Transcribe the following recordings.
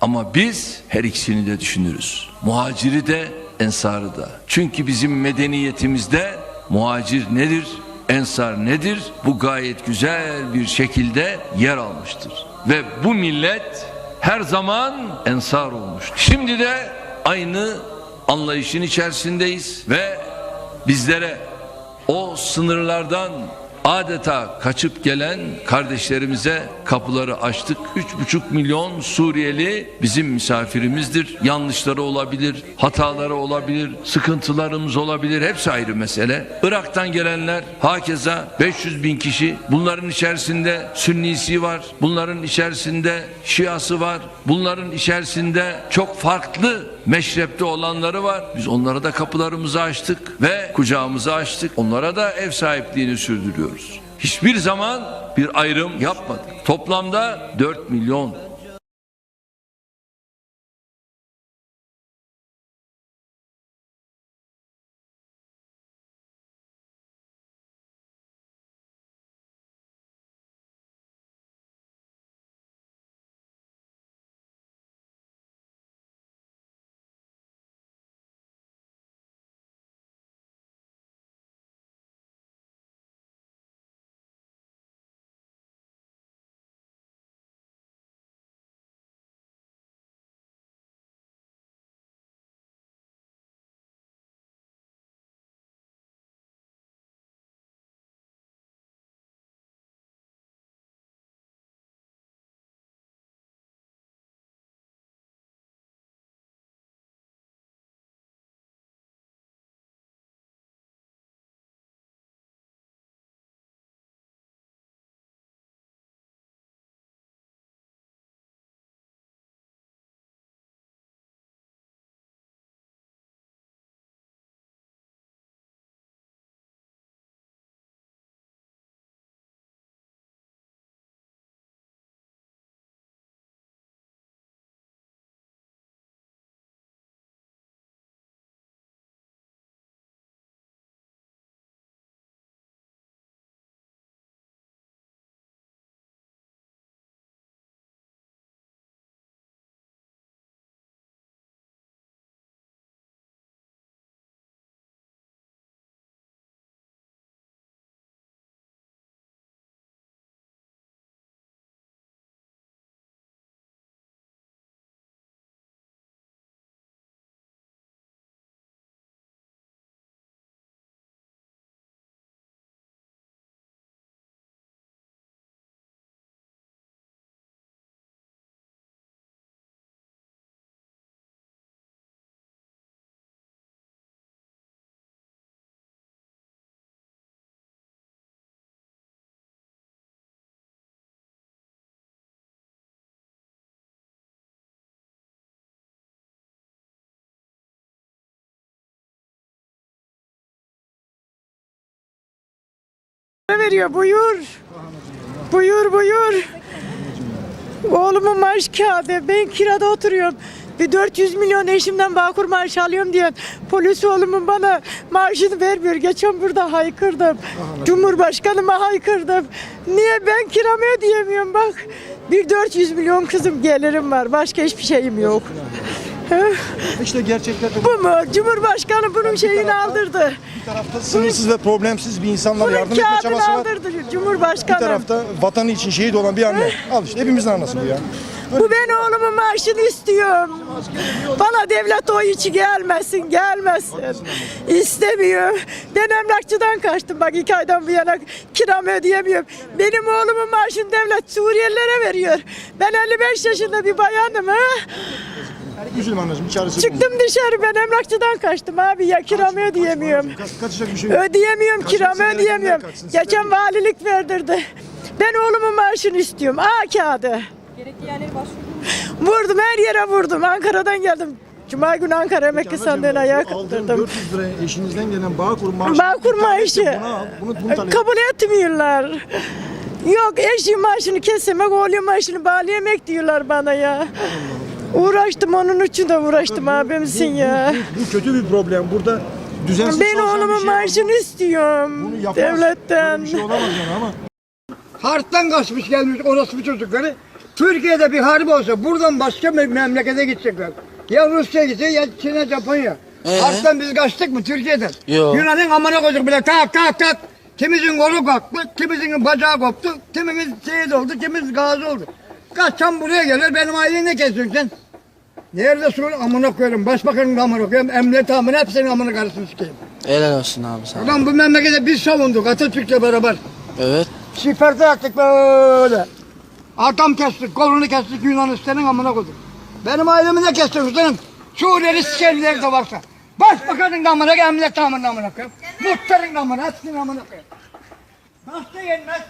Ama biz her ikisini de düşünürüz. Muhaciri de ensarı da. Çünkü bizim medeniyetimizde muhacir nedir? Ensar nedir? Bu gayet güzel bir şekilde yer almıştır. Ve bu millet her zaman ensar olmuştur. Şimdi de aynı anlayışın içerisindeyiz ve bizlere o sınırlardan adeta kaçıp gelen kardeşlerimize kapıları açtık. 3,5 milyon Suriyeli bizim misafirimizdir. Yanlışları olabilir, hataları olabilir, sıkıntılarımız olabilir. Hepsi ayrı mesele. Irak'tan gelenler hakeza 500 bin kişi. Bunların içerisinde Sünnisi var. Bunların içerisinde Şiası var. Bunların içerisinde çok farklı meşrepte olanları var. Biz onlara da kapılarımızı açtık ve kucağımızı açtık. Onlara da ev sahipliğini sürdürüyoruz. Hiçbir zaman bir ayrım yapmadık. Toplamda 4 milyon veriyor buyur. Buyur buyur. Oğlumun maaş kağıdı. Ben kirada oturuyorum. Bir 400 milyon eşimden Bağkur maaşı alıyorum diye polis oğlumun bana maaşını vermiyor. Geçen burada haykırdım. Cumhurbaşkanıma haykırdım. Niye ben kiramı ödeyemiyorum bak. Bir 400 milyon kızım gelirim var. Başka hiçbir şeyim yok. İşte gerçekler de Bu mu? Cumhurbaşkanı bunun şeyini aldırdı. bir tarafta sınırsız ve problemsiz bir insanlar Bunun yardım etme kağıdını çabası var. aldırdı Bir Cumhurbaşkanı. tarafta vatanı için şehit olan bir anne. Al işte hepimizin anası bu ya. Bu ben oğlumun maaşını istiyorum. Bana devlet o içi gelmesin, gelmesin. İstemiyor. Ben emlakçıdan kaçtım bak iki aydan bu yana kiramı ödeyemiyorum. Benim oğlumun maaşını devlet Suriyelilere veriyor. Ben 55 yaşında bir bayanım ha. Üzülme anneciğim çaresi Çıktım dışarı ben emlakçıdan kaçtım abi ya kiramı ödeyemiyorum. Kaç, kaçacak bir şey yok. Ödeyemiyorum Kaçsın, kiramı ödeyemiyorum. kaçsın, Geçen valilik verdirdi. Ben oğlumun maaşını istiyorum. A kağıdı. Gerekli yerlere başvurdum. Vurdum her yere vurdum. Ankara'dan geldim. Cuma günü Ankara Emekli Sandığı'na ayağa Aldığın kaldırdım. 400 lira eşinizden gelen Bağkur maaşı. Bağkur maaşı. Bunu al. Bunu, bunu talep. Kabul etmiyorlar. Yok eşim maaşını kesemek, oğlum maaşını bağlayamak diyorlar bana ya. Uğraştım onun için de uğraştım abimsin ya. Bu, bu kötü bir problem. Burada düzensiz Ben çalışan bir oğlumun şey var. maaşını istiyorum Bunu yapmaz. devletten. Böyle bir şey olamaz yani ama. Harptan kaçmış gelmiş orası bir çocukları. Türkiye'de bir harp olsa buradan başka bir memlekete gidecekler. Ya Rusya gitse ya Çin'e Japonya. Ee? Harpten biz kaçtık mı Türkiye'den? Yok. Yunan'ın amına koyduk bile tak tak tak. Kimimizin kolu kalktı, kimimizin bacağı koptu, kimimiz şehit oldu, kimimiz gazi oldu. Kaçan buraya gelir, benim aileyi ne kesiyorsun? Nerede sor amına koyarım, başbakanın amına koyarım, emniyet amına hepsinin amına karısını sikeyim. Helal olsun abi sana. Ulan bu memlekete biz savunduk Atatürk'le beraber. Evet. Siferte yaktık böyle. Adam kestik, kolunu kestik Yunanistan'ın amına koyduk. Benim ailemi ne kestik senin? Suriyeli sikerliler de varsa. Başbakanın amına emniyet amına amına koyayım. Muhtarın amına, hepsinin amına koyayım. Hasta yenmez.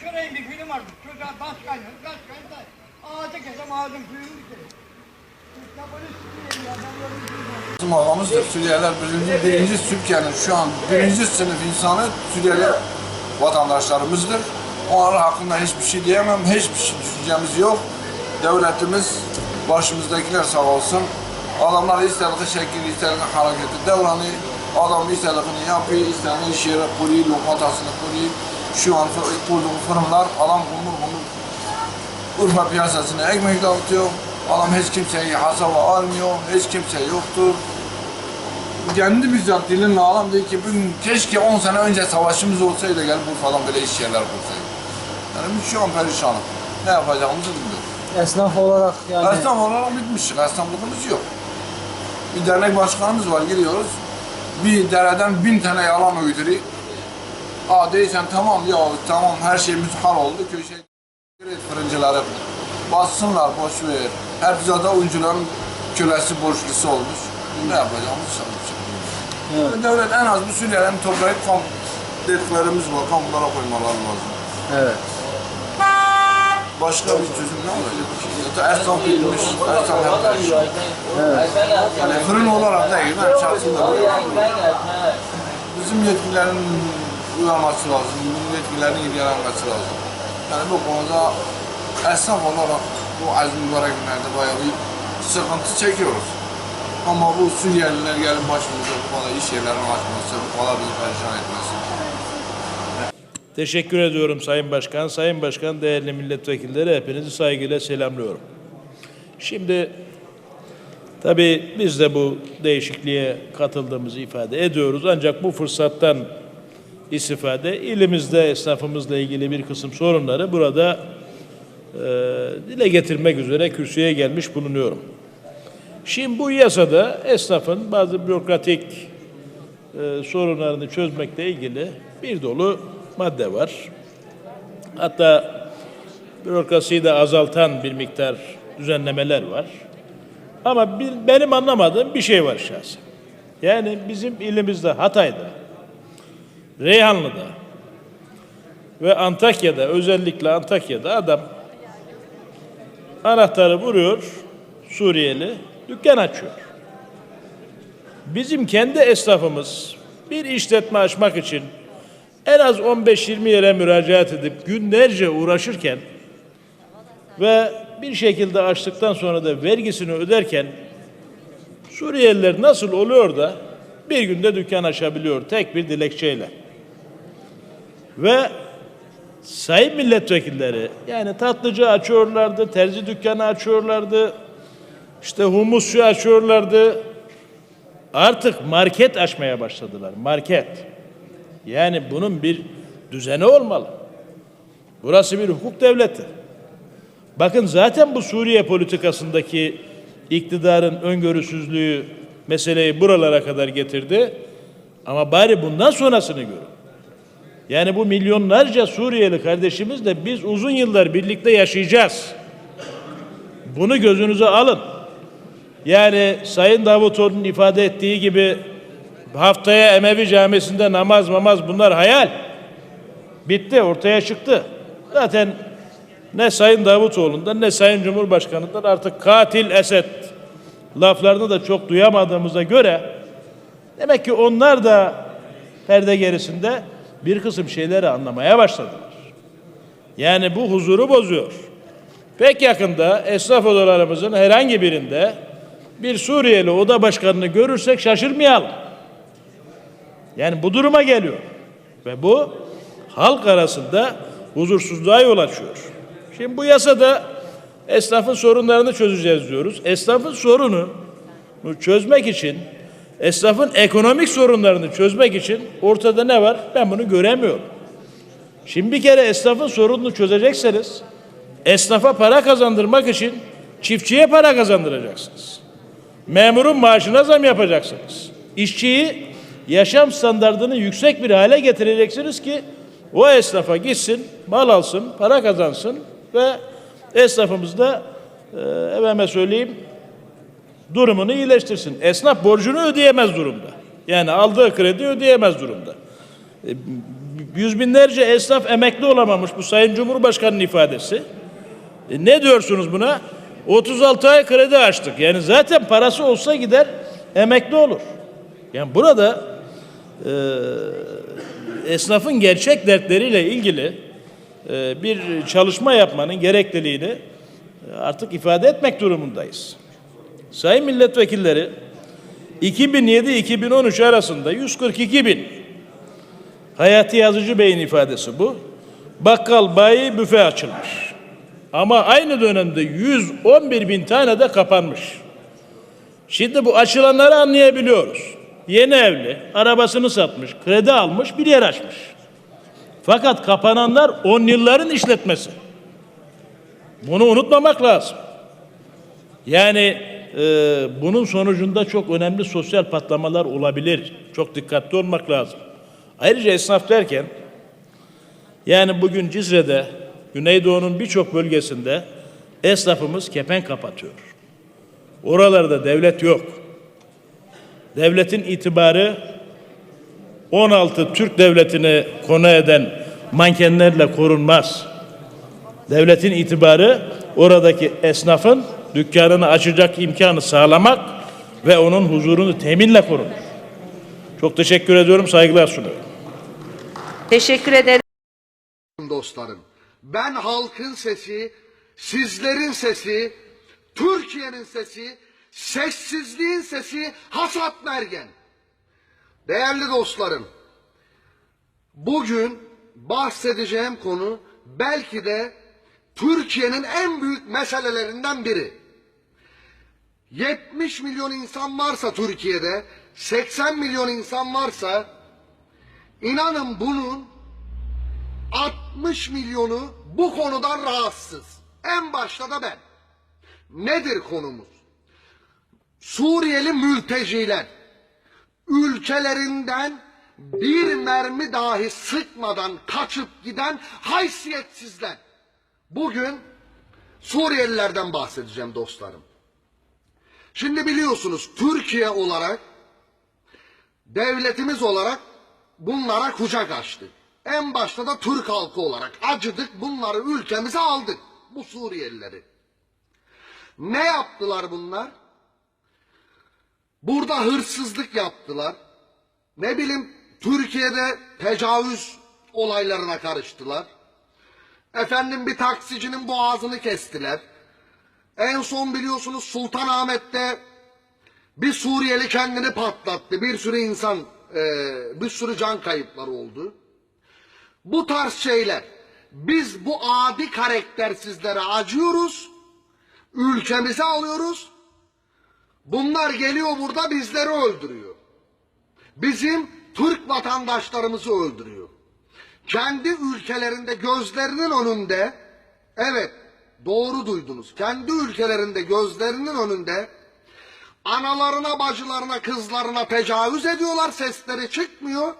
Şuraya bir film vardı. Çocuğa taş kaynıyor, taş kaynıyor. da Ağacı kesem ağacın suyunu bitirir. Bizim havamızdır. Suriyeliler birinci, birinci Türkiye'nin şu an birinci sınıf insanı Suriyeli vatandaşlarımızdır. Onlar hakkında hiçbir şey diyemem, hiçbir şey düşüncemiz yok. Devletimiz, başımızdakiler sağ olsun. Adamlar istediği şekil, istediği hareketi devranı, adam istediğini yapıyor, istediği iş yeri kuruyor, lokantasını kuruyor. Şu an kurduğu fırınlar, adam kumur kumur Urfa piyasasına ekmek dağıtıyor. Adam hiç kimseyi hasaba almıyor, hiç kimse yoktur. Kendi bizzat dilinle adam diyor ki bugün keşke 10 sene önce savaşımız olsaydı gelip Urfa'dan böyle iş yerler bulsaydı. Yani biz şu an perişanım. Ne yapacağımızı bilmiyoruz. Esnaf olarak yani. Esnaf olarak bitmişik, esnaflığımız yok. Bir dernek başkanımız var, gidiyoruz. Bir dereden bin tane yalan uyduruyor. Aa değilsen tamam ya tamam her şey müthal oldu köşe fırıncıları bassınlar boş ver. Zaten oyuncuların kölesi borçlusu olmuş. Ne yapacağımız sanmış. Evet. Devlet en az bu Suriyelilerin toplayıp kamp dediklerimiz var, kamplara koymaları lazım. Evet. Başka bir çözüm ne olacak? Ya da esnaf bitmiş, esnaf hep perişan. Yani fırın olarak değil, ben şahsında Bizim yetkililerin uyanması lazım, yetkililerin ilgilenmesi lazım. Yani bu konuda esnaf olarak bu az mübarek günlerde bayağı bir sıkıntı çekiyoruz. Ama bu Suriyeliler gelip başımıza bu kadar iş yerlerini açması, bu kadar bizi perişan etmesi. Teşekkür ediyorum Sayın Başkan. Sayın Başkan, değerli milletvekilleri hepinizi saygıyla selamlıyorum. Şimdi tabii biz de bu değişikliğe katıldığımızı ifade ediyoruz. Ancak bu fırsattan istifade ilimizde esnafımızla ilgili bir kısım sorunları burada e, dile getirmek üzere kürsüye gelmiş bulunuyorum. Şimdi bu yasada esnafın bazı bürokratik e, sorunlarını çözmekle ilgili bir dolu madde var. Hatta bürokrasiyi de azaltan bir miktar düzenlemeler var. Ama bir, benim anlamadığım bir şey var şahsen. Yani bizim ilimizde Hatay'da, Reyhanlı'da ve Antakya'da özellikle Antakya'da adam anahtarı vuruyor Suriyeli dükkan açıyor. Bizim kendi esnafımız bir işletme açmak için en az 15-20 yere müracaat edip günlerce uğraşırken ve bir şekilde açtıktan sonra da vergisini öderken Suriyeliler nasıl oluyor da bir günde dükkan açabiliyor tek bir dilekçeyle. Ve sayın milletvekilleri yani tatlıcı açıyorlardı, terzi dükkanı açıyorlardı, işte humusçu açıyorlardı. Artık market açmaya başladılar. Market. Yani bunun bir düzeni olmalı. Burası bir hukuk devleti. Bakın zaten bu Suriye politikasındaki iktidarın öngörüsüzlüğü meseleyi buralara kadar getirdi. Ama bari bundan sonrasını görün. Yani bu milyonlarca Suriyeli kardeşimizle biz uzun yıllar birlikte yaşayacağız. Bunu gözünüze alın. Yani Sayın Davutoğlu'nun ifade ettiği gibi haftaya Emevi Camisi'nde namaz mamaz bunlar hayal. Bitti ortaya çıktı. Zaten ne Sayın Davutoğlu'ndan ne Sayın Cumhurbaşkanı'ndan artık katil Esed laflarını da çok duyamadığımıza göre demek ki onlar da perde gerisinde bir kısım şeyleri anlamaya başladılar. Yani bu huzuru bozuyor. Pek yakında esnaf odalarımızın herhangi birinde bir Suriyeli oda başkanını görürsek şaşırmayalım. Yani bu duruma geliyor. Ve bu halk arasında huzursuzluğa yol açıyor. Şimdi bu yasada Esnafın sorunlarını çözeceğiz diyoruz. Esnafın sorunu çözmek için, esnafın ekonomik sorunlarını çözmek için ortada ne var? Ben bunu göremiyorum. Şimdi bir kere esnafın sorununu çözecekseniz, esnafa para kazandırmak için çiftçiye para kazandıracaksınız. Memurun maaşına zam yapacaksınız. İşçiyi yaşam standartını yüksek bir hale getireceksiniz ki o esnafa gitsin, mal alsın, para kazansın ve esnafımız da e, efendime söyleyeyim durumunu iyileştirsin. Esnaf borcunu ödeyemez durumda. Yani aldığı kredi ödeyemez durumda. E, Yüz binlerce esnaf emekli olamamış bu Sayın Cumhurbaşkanı'nın ifadesi. E, ne diyorsunuz buna? 36 ay kredi açtık. Yani zaten parası olsa gider emekli olur. Yani burada e, esnafın gerçek dertleriyle ilgili e, bir çalışma yapmanın gerekliliğini e, artık ifade etmek durumundayız. Sayın milletvekilleri 2007-2013 arasında 142 bin Hayati Yazıcı Bey'in ifadesi bu. Bakkal, bayi, büfe açılmış. Ama aynı dönemde 111 bin tane de kapanmış. Şimdi bu açılanları anlayabiliyoruz. Yeni evli, arabasını satmış, kredi almış, bir yer açmış. Fakat kapananlar 10 yılların işletmesi. Bunu unutmamak lazım. Yani e, bunun sonucunda çok önemli sosyal patlamalar olabilir. Çok dikkatli olmak lazım. Ayrıca esnaf derken yani bugün Cizre'de Güneydoğu'nun birçok bölgesinde esnafımız kepenk kapatıyor. Oralarda devlet yok. Devletin itibarı 16 Türk devletini konu eden mankenlerle korunmaz. Devletin itibarı oradaki esnafın dükkanını açacak imkanı sağlamak ve onun huzurunu teminle korunur. Çok teşekkür ediyorum, saygılar sunuyorum. Teşekkür ederim. dostlarım. Ben halkın sesi, sizlerin sesi, Türkiye'nin sesi, sessizliğin sesi Hasat Mergen. Değerli dostlarım, bugün bahsedeceğim konu belki de Türkiye'nin en büyük meselelerinden biri. 70 milyon insan varsa Türkiye'de, 80 milyon insan varsa inanın bunun 60 milyonu bu konudan rahatsız. En başta da ben. Nedir konumuz? Suriyeli mülteciler ülkelerinden bir mermi dahi sıkmadan kaçıp giden haysiyetsizler. Bugün Suriyelilerden bahsedeceğim dostlarım. Şimdi biliyorsunuz Türkiye olarak devletimiz olarak bunlara kucak açtık. En başta da Türk halkı olarak acıdık bunları ülkemize aldık. Bu Suriyelileri. Ne yaptılar bunlar? Burada hırsızlık yaptılar. Ne bileyim Türkiye'de tecavüz olaylarına karıştılar. Efendim bir taksicinin boğazını kestiler. En son biliyorsunuz Sultanahmet'te bir Suriyeli kendini patlattı. Bir sürü insan, e, bir sürü can kayıpları oldu. Bu tarz şeyler. Biz bu adi karaktersizlere acıyoruz. Ülkemize alıyoruz. Bunlar geliyor burada bizleri öldürüyor. Bizim Türk vatandaşlarımızı öldürüyor. Kendi ülkelerinde gözlerinin önünde evet doğru duydunuz. Kendi ülkelerinde gözlerinin önünde analarına, bacılarına, kızlarına tecavüz ediyorlar. Sesleri çıkmıyor.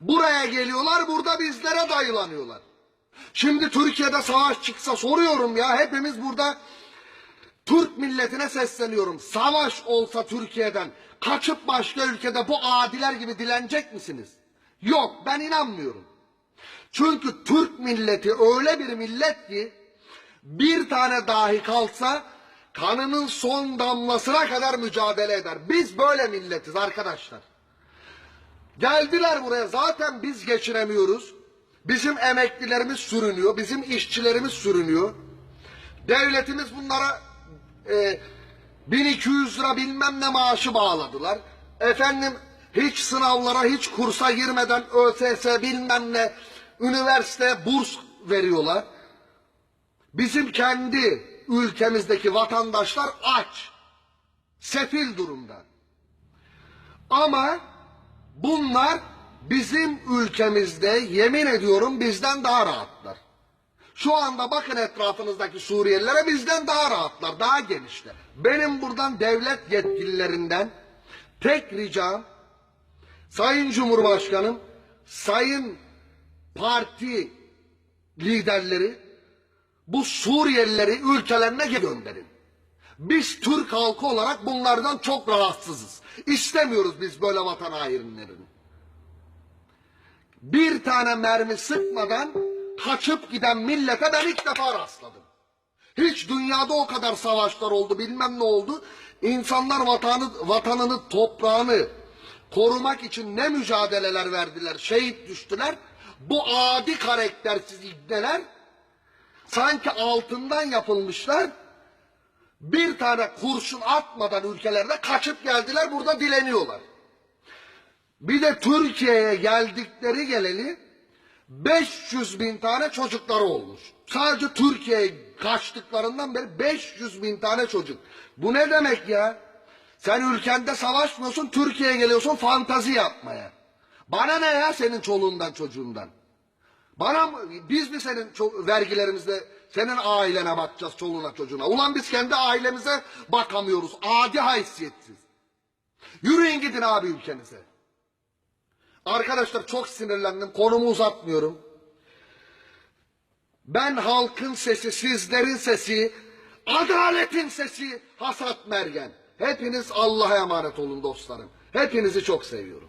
Buraya geliyorlar, burada bizlere dayılanıyorlar. Şimdi Türkiye'de savaş çıksa soruyorum ya hepimiz burada Türk milletine sesleniyorum. Savaş olsa Türkiye'den kaçıp başka ülkede bu adiler gibi dilenecek misiniz? Yok ben inanmıyorum. Çünkü Türk milleti öyle bir millet ki bir tane dahi kalsa kanının son damlasına kadar mücadele eder. Biz böyle milletiz arkadaşlar. Geldiler buraya zaten biz geçinemiyoruz. Bizim emeklilerimiz sürünüyor, bizim işçilerimiz sürünüyor. Devletimiz bunlara e, 1200 lira bilmem ne maaşı bağladılar. Efendim hiç sınavlara, hiç kursa girmeden ÖSS bilmem ne, üniversite burs veriyorlar. Bizim kendi ülkemizdeki vatandaşlar aç. Sefil durumda. Ama bunlar bizim ülkemizde yemin ediyorum bizden daha rahatlar. Şu anda bakın etrafınızdaki Suriyelilere bizden daha rahatlar, daha genişler. Benim buradan devlet yetkililerinden tek ricam Sayın Cumhurbaşkanım, Sayın Parti liderleri bu Suriyelileri ülkelerine gönderin. Biz Türk halkı olarak bunlardan çok rahatsızız. İstemiyoruz biz böyle vatan hainlerini. Bir tane mermi sıkmadan kaçıp giden millete ben ilk defa rastladım. Hiç dünyada o kadar savaşlar oldu bilmem ne oldu. İnsanlar vatanı, vatanını, toprağını korumak için ne mücadeleler verdiler, şehit düştüler. Bu adi karaktersiz ibneler sanki altından yapılmışlar. Bir tane kurşun atmadan ülkelerine kaçıp geldiler burada dileniyorlar. Bir de Türkiye'ye geldikleri geleli 500 bin tane çocukları olmuş. Sadece Türkiye'ye kaçtıklarından beri 500 bin tane çocuk. Bu ne demek ya? Sen ülkende savaşmıyorsun, Türkiye'ye geliyorsun fantazi yapmaya. Bana ne ya senin çoluğundan çocuğundan? Bana biz mi senin vergilerimizle senin ailene bakacağız çoluğuna çocuğuna? Ulan biz kendi ailemize bakamıyoruz. Adi haysiyetsiz. Yürüyün gidin abi ülkenize. Arkadaşlar çok sinirlendim. Konumu uzatmıyorum. Ben halkın sesi, sizlerin sesi, adaletin sesi Hasat Mergen. Hepiniz Allah'a emanet olun dostlarım. Hepinizi çok seviyorum.